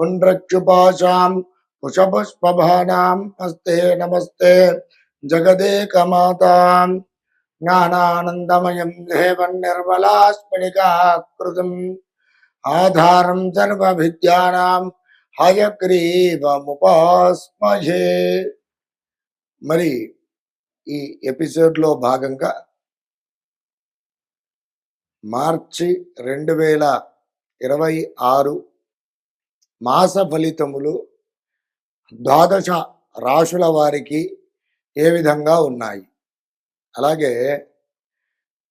పుండ్రక్షుపాశాం కుశపుష్పభానాం హస్తే నమస్తే జగదేకమాతాం జ్ఞానానందమయం దేవం నిర్మలాస్ఫటికాకృతం ఆధారం సర్వవిద్యానాం హయగ్రీవముపాస్మహే. మరి ఈ ఎపిసోడ్లో భాగంగా మార్చి రెండు వేల ఇరవై ఆరు మాస ఫలితములు ద్వాదశ రాశుల వారికి ఏ విధంగా ఉన్నాయి? అలాగే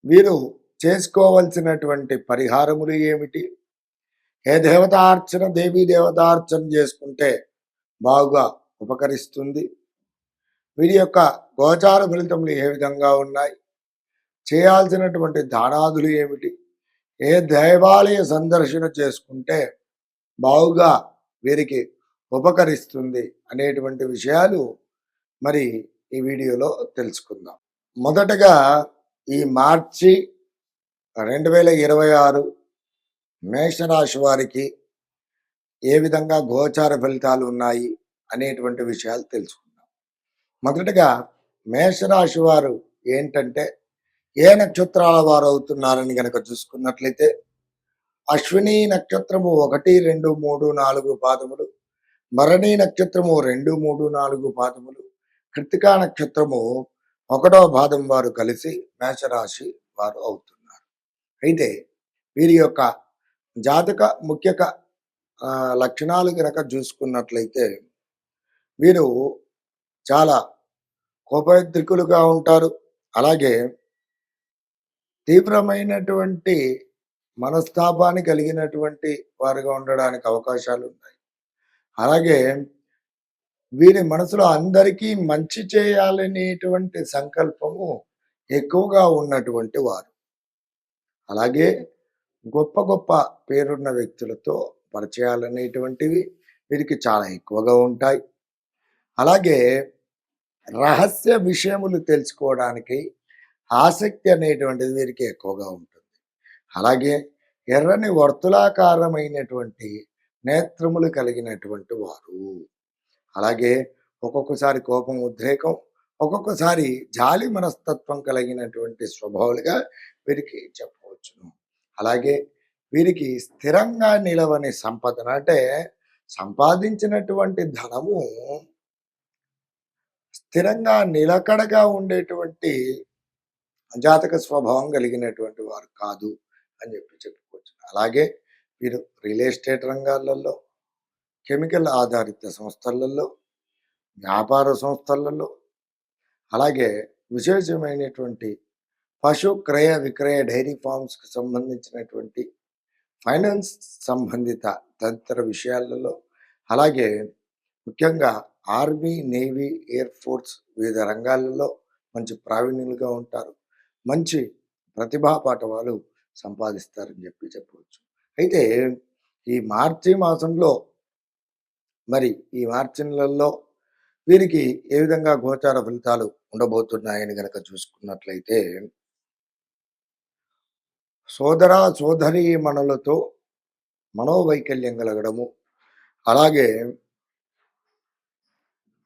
వీరు చేసుకోవలసినటువంటి పరిహారములు ఏమిటి? ఏ దేవతార్చన దేవీ దేవతార్చన చేసుకుంటే బాగా ఉపకరిస్తుంది? వీరి యొక్క గోచార ఫలితములు ఏ విధంగా ఉన్నాయి? చేయాల్సినటువంటి దానాదులు ఏమిటి? ఏ దేవాలయ సందర్శన చేసుకుంటే బావుగా వీరికి ఉపకరిస్తుంది అనేటువంటి విషయాలు మరి ఈ వీడియోలో తెలుసుకుందాం. మొదటగా ఈ మార్చి రెండు వేల ఇరవై ఆరు మేషరాశి వారికి ఏ విధంగా గోచార ఫలితాలు ఉన్నాయి అనేటువంటి విషయాలు తెలుసుకుందాం. మొదటగా మేషరాశి వారు ఏంటంటే ఏ నక్షత్రాల వారు అవుతున్నారని కనుక చూసుకున్నట్లయితే అశ్విని నక్షత్రము ఒకటి రెండు మూడు నాలుగు పాదములు. భరణి నక్షత్రము రెండు మూడు నాలుగు పాదములు. కృతికా నక్షత్రము ఒకటో పాదం వారు కలిసి మేషరాశి వారు అవుతున్నారు. అయితే వీరి యొక్క జాతక ముఖ్యక లక్షణాలు గనక చూసుకున్నట్లయితే వీరు చాలా కోపద్రికులుగా ఉంటారు. అలాగే తీవ్రమైనటువంటి మనస్తాపాన్ని కలిగినటువంటి వారుగా ఉండడానికి అవకాశాలు ఉన్నాయి. అలాగే వీరి మనసులో అందరికీ మంచి చేయాలనేటువంటి సంకల్పము ఎక్కువగా ఉన్నటువంటి వారు. అలాగే గొప్ప గొప్ప పేరున్న వ్యక్తులతో పరిచయాలనేటువంటివి వీరికి చాలా ఎక్కువగా ఉంటాయి. అలాగే రహస్య విషయములు తెలుసుకోవడానికి ఆసక్తి అనేటువంటిది వీరికి ఎక్కువగా ఉంటుంది. అలాగే ఎర్రని వర్తులాకారమైనటువంటి నేత్రములు కలిగినటువంటి వారు. అలాగే ఒక్కొక్కసారి కోపం ఉద్రేకం ఒక్కొక్కసారి జాలి మనస్తత్వం కలిగినటువంటి స్వభావాలుగా వీరికి చెప్పవచ్చును. అలాగే వీరికి స్థిరంగా నిలవని సంపదన అంటే సంపాదించినటువంటి ధనము స్థిరంగా నిలకడగా ఉండేటువంటి జాతక స్వభావం కలిగినటువంటి వారు కాదు. అని చెప్పి చెప్పుకోవచ్చు. అలాగే వీరు రియల్ ఎస్టేట్ రంగాలలో కెమికల్ ఆధారిత సంస్థలలో వ్యాపార సంస్థలలో అలాగే విశేషమైనటువంటి పశు క్రయ విక్రయ డైరీ ఫార్మ్స్కి సంబంధించినటువంటి ఫైనాన్స్ సంబంధిత తదితర విషయాలలో అలాగే ముఖ్యంగా ఆర్మీ నేవీ ఎయిర్ ఫోర్స్ వివిధ రంగాలలో మంచి ప్రావీణ్యులుగా ఉంటారు. మంచి ప్రతిభా పాఠవాలు సంపాదిస్తారని చెప్పి చెప్పవచ్చు. అయితే ఈ మార్చి మాసంలో మరి ఈ మార్చి నెలల్లో వీరికి ఏ విధంగా గోచార ఫలితాలు ఉండబోతున్నాయని గనక చూసుకున్నట్లయితే సోదర సోదరి మనులతో మనోవైకల్యం కలగడము అలాగే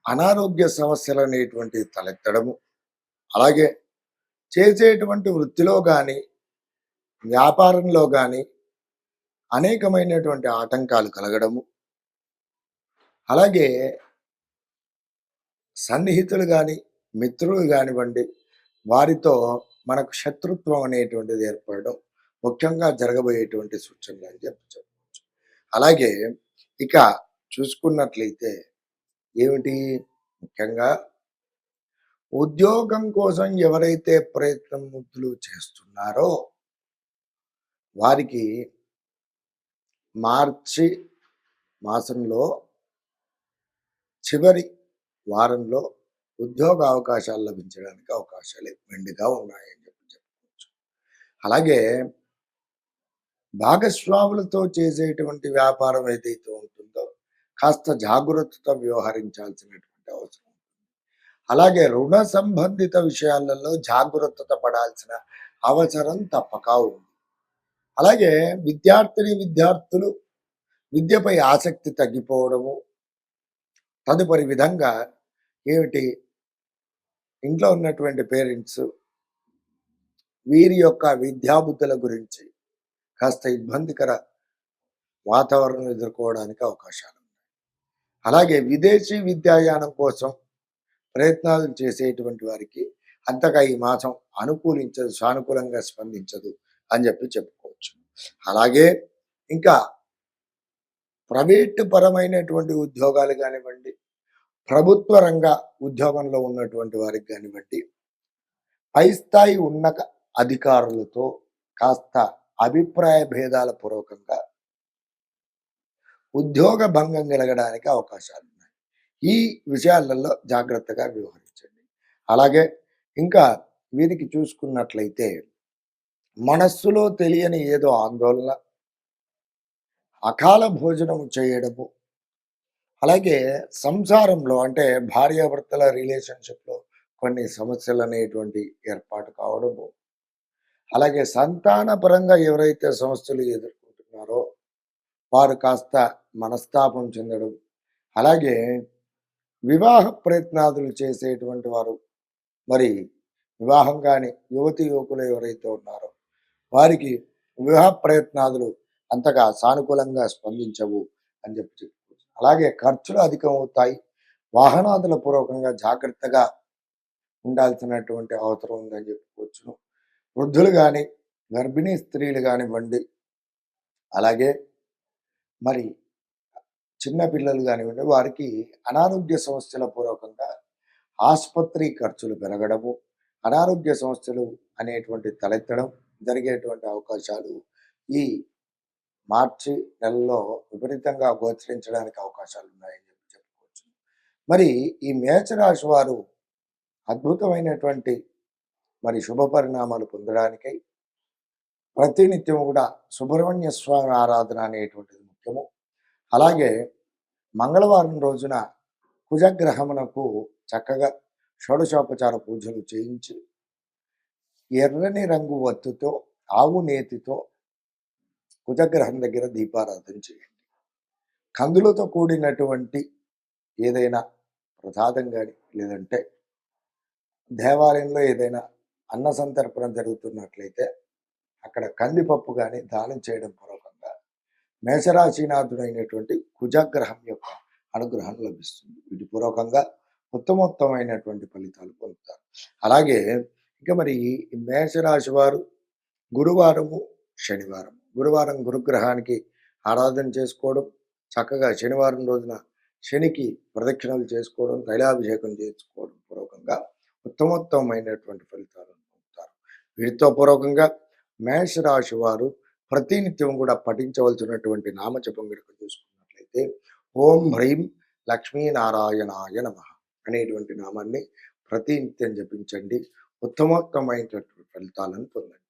అనారోగ్య సమస్యలు అనేటువంటివి తలెత్తడము అలాగే చేసేటువంటి వృత్తిలో కానీ వ్యాపారంలో కానీ అనేకమైనటువంటి ఆటంకాలు కలగడము. అలాగే సన్నిహితులు కానీ మిత్రులు కానివ్వండి వారితో మనకు శత్రుత్వం అనేటువంటిది ఏర్పడడం ముఖ్యంగా జరగబోయేటువంటి సూచనలు అని చెప్పి చెప్పవచ్చు అలాగే ఇక చూసుకున్నట్లయితే ఏమిటి? ముఖ్యంగా ఉద్యోగం కోసం ఎవరైతే ప్రయత్నములు చేస్తున్నారో వారికి మార్చి మాసంలో చివరి వారంలో ఉద్యోగ అవకాశాలు లభించడానికి అవకాశాలు మెండుగా ఉన్నాయని చెప్పి చెప్పుకోవచ్చు. అలాగే భాగస్వాములతో చేసేటువంటి వ్యాపారం ఏదైతే ఉంటుందో కాస్త జాగ్రత్తతో వ్యవహరించాల్సినటువంటి అవసరం ఉంటుంది. అలాగే రుణ సంబంధిత విషయాలలో జాగ్రత్త పడాల్సిన అవసరం తప్పక ఉంది. అలాగే విద్యార్థిని విద్యార్థులు విద్యపై ఆసక్తి తగ్గిపోవడము తదుపరి విధంగా ఏమిటి? ఇంట్లో ఉన్నటువంటి పేరెంట్స్ వీరి యొక్క విద్యాబుద్ధుల గురించి కాస్త ఇబ్బందికర వాతావరణం ఎదుర్కోవడానికి అవకాశాలు ఉన్నాయి. అలాగే విదేశీ విద్యాయానం కోసం ప్రయత్నాలు చేసేటువంటి వారికి అంతగా ఈ మాసం అనుకూలించదు సానుకూలంగా స్పందించదు అని చెప్పి చెప్పుకో అలాగే ఇంకా ప్రైవేట్ పరమైనటువంటి ఉద్యోగాలు కానివ్వండి ప్రభుత్వ రంగ ఉద్యోగంలో ఉన్నటువంటి వారికి కానివ్వండి పై స్థాయి ఉన్నత అధికారులతో కాస్త అభిప్రాయ భేదాల పూర్వకంగా ఉద్యోగ భంగం కలగడానికి అవకాశాలు ఉన్నాయి. ఈ విషయాలలో జాగ్రత్తగా వ్యవహరించండి. అలాగే ఇంకా వీరికి చూసుకున్నట్లయితే మనస్సులో తెలియని ఏదో ఆందోళన అకాల భోజనం చేయడము. అలాగే సంసారంలో అంటే భార్యాభర్తల రిలేషన్షిప్లో కొన్ని సమస్యలు అనేటువంటి ఏర్పాటు కావడము. అలాగే సంతాన పరంగా ఎవరైతే సమస్యలు ఎదుర్కొంటున్నారో వారు కాస్త మనస్తాపం చెందడం. అలాగే వివాహ ప్రయత్నాదులు చేసేటువంటి వారు మరి వివాహం కాని యువతి యువకులు ఎవరైతే ఉన్నారో వారికి వివాహ ప్రయత్నాదులు అంతగా సానుకూలంగా స్పందించవు అని చెప్పి చెప్పుకోవచ్చు. అలాగే ఖర్చులు అధికం అవుతాయి. వాహనాదుల పూర్వకంగా జాగ్రత్తగా ఉండాల్సినటువంటి అవసరం ఉందని చెప్పుకోవచ్చు. వృద్ధులు కానీ గర్భిణీ స్త్రీలు కానివ్వండి అలాగే మరి చిన్నపిల్లలు కానివ్వండి వారికి అనారోగ్య సమస్యల పూర్వకంగా ఆసుపత్రి ఖర్చులు పెరగడము అనారోగ్య సమస్యలు అనేటువంటి తలెత్తడం జరిగేటువంటి అవకాశాలు ఈ మార్చి నెలలో విపరీతంగా గోచరించడానికి అవకాశాలు ఉన్నాయని చెప్పి చెప్పుకోవచ్చు. మరి ఈ మేషరాశి వారు అద్భుతమైనటువంటి మరి శుభ పరిణామాలు పొందడానికై ప్రతినిత్యం కూడా సుబ్రహ్మణ్య స్వామి ఆరాధన అనేటువంటిది ముఖ్యము. అలాగే మంగళవారం రోజున కుజగ్రహమునకు చక్కగా షోడశోపచార పూజలు చేయించి ఎర్రని రంగు వత్తుతో ఆవు నేతితో కుజగ్రహం దగ్గర దీపారాధన చేయండి. కందులతో కూడినటువంటి ఏదైనా ప్రసాదం కానీ లేదంటే దేవాలయంలో ఏదైనా అన్న సంతర్పణ జరుగుతున్నట్లయితే అక్కడ కందిపప్పు కానీ దానం చేయడం పూర్వకంగా మేషరాశీనాథుడైనటువంటి కుజగ్రహం యొక్క అనుగ్రహం లభిస్తుంది. వీటి పూర్వకంగా ఉత్తమోత్తమైనటువంటి ఫలితాలు పొందుతారు. అలాగే ఇక మరి ఈ మేషరాశి వారు గురువారము శనివారం. గురువారం గురుగ్రహానికి ఆరాధన చేసుకోవడం చక్కగా శనివారం రోజున శనికి ప్రదక్షిణలు చేసుకోవడం తైలాభిషేకం చేసుకోవడం పూర్వకంగా ఉత్తమోత్తమైనటువంటి ఫలితాలను పొందుతారు. వీటితో పూర్వకంగా మేషరాశి వారు ప్రతినిత్యం కూడా పఠించవలసినటువంటి నామజపం కనుక చూసుకున్నట్లయితే ఓం హ్రీం లక్ష్మీనారాయణాయ నమ అనేటువంటి నామాన్ని ప్రతినిత్యం జపించండి. ఉత్తమోత్తమైనటువంటి ఫలితాలను పొందండి.